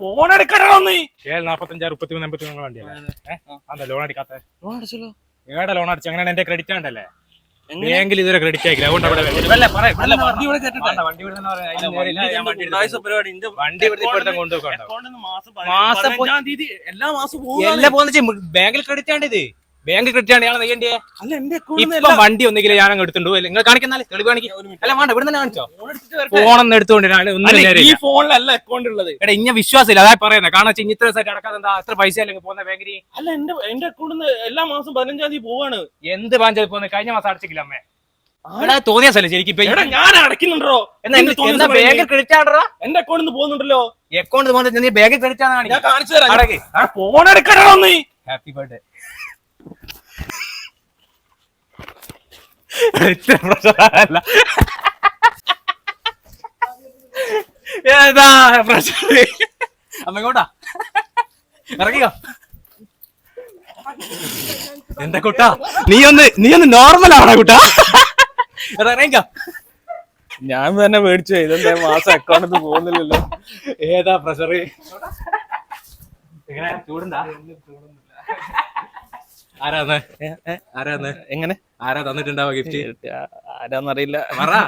Phone എടുക്കണോ നീ. ഏഴ് നാപ്പത്തഞ്ചാറ് മുപ്പത്തി മൂന്ന് എൺപത്തി മൂന്ന് വണ്ടിയല്ലേ അതെ ലോൺ അടിക്കാത്ത? ലോൺ അടിച്ചല്ലോ. ഏടെ ലോൺ അടിച്ചു? അങ്ങനെയാണ് എന്റെ ക്രെഡിറ്റ് ആണ്ടല്ലേ? ബാങ്കിൽ ഇതുവരെ ക്രെഡിറ്റ് ആയില്ല അതുകൊണ്ട് അവിടെ മാസം എല്ലാ മാസം ബാങ്കിൽ ക്രെഡിറ്റ് ആണ് ആണ് ഞാൻ നെയ്യണ്ടേ അല്ല എന്റെ ഇപ്പൊ വണ്ടി ഒന്നെങ്കിലും ഞാൻ അങ്ങ് എടുത്തുണ്ടോ നിങ്ങൾ കാണിക്കുന്നാലേ തെളിവ് കാണിക്കും. അല്ല വേണ്ട ഇവിടെ തന്നെ കാണിച്ചോ. ഫോണൊന്നും എടുത്തുകൊണ്ട് ഈ ഫോണിലല്ല അക്കൗണ്ട് ഉള്ളത്. എടാ ഇኛ വിശ്വാസമില്ല അതാ പറയുന്നത് കാരണം ഇനി ഇത്ര സൈറ്റ് അടക്കാതെ എന്താ അത്ര പൈസ അല്ലെങ്കിൽ പോകുന്ന ബാങ്കിന്? അല്ല എന്റെ എന്റെ അക്കൗണ്ട് എല്ലാ മാസം പതിനഞ്ചാം തീയതി പോവാണ്. എന്ത് പതിനഞ്ചാം പോകുന്നത് കഴിഞ്ഞ മാസം അടച്ചില്ല അമ്മേ. തോന്നിയ സ്ഥലം ശരിക്കും ഞാൻ അടയ്ക്കുന്നുണ്ടോ എന്നാ ബാങ്കിൽ ക്രെഡിറ്റ് ആണോ എന്റെ അക്കൗണ്ടിൽ പോകുന്നുണ്ടല്ലോ. അക്കൗണ്ട് പോകുന്നത് നീ ബാങ്കിൽ ക്രെഡിറ്റ് ആണ് കാണിച്ചു തരാം. ഫോൺ എടുക്കണോ നീ ഹാപ്പി ബർത്ത്ഡേ ഇത്ര പ്രശ്നമല്ല ഏതാ പ്രശ്നം അമ്മ ഇങ്ങോട്ടാ ഇറങ്ങിയോ എന്താ കുട്ടാ? നീ ഒന്ന് നീ ഒന്ന് നോർമൽ ആവണ കുട്ടാ. എടാ, ഇറങ്ങിക്കോ. ഞാൻ തന്നെ മേടിച്ചു ഇതെന്താ മാസം അക്കൗണ്ടിൽ പോകുന്നില്ലല്ലോ. ഏതാ പ്രഷറി? എങ്ങനെ? ചൂടുണ്ടാ? ആരാന്ന്? ആരാന്ന്? എങ്ങനെ? ആരാ തന്നിട്ടുണ്ടാവുക ഗിഫ്റ്റ് ആരാന്നറിയില്ല. ആരാ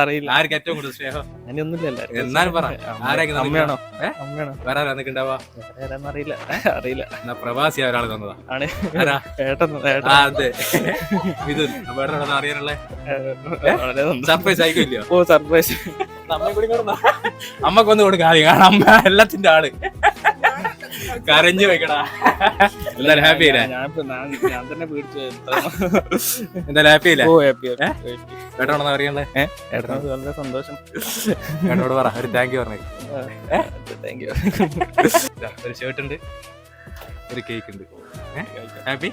അറിയില്ല. ആർക്ക് ഏറ്റവും കൂടുതൽ സ്നേഹം? അങ്ങനെയൊന്നുമില്ല എന്നാലും പറ. ആരായിരിക്കും അമ്മയാണോ? അമ്മയാണോ? വേറെ ആരാ നിൽക്കണ്ടാവാ ആരാന്നറിയില്ല അറിയില്ല. എന്നാ പ്രവാസി ഒരാൾ തന്നതാ. ആണ്. ആരാ? അതെ. ഇത് വേറെ ആരാ അറിയാനുള്ള? സർപ്രൈസ് ആയിക്കില്ലയോ ഓ സർപ്രൈസ് അമ്മക്കൊന്ന് കൊടുക്ക അമ്മ എല്ലാത്തിന്റെ ആൾ. കരഞ്ഞു വെക്കടാ. എന്തായാലും ഹാപ്പി ഇല്ല ഞാൻ തന്നെ പേടിച്ചു എന്തായാലും ഹാപ്പി ഇല്ല ഓ ഹാപ്പി കേട്ടോണെന്ന് അറിയണ്ടേ ഏട്ടനോട് വളരെ സന്തോഷം. ഏട്ടനോട് പറ ഒരു താങ്ക് യു പറഞ്ഞു താങ്ക് യു ഒരു ഷർട്ട് ഉണ്ട് ഒരു കേക്ക് ഉണ്ട്. ഹാപ്പി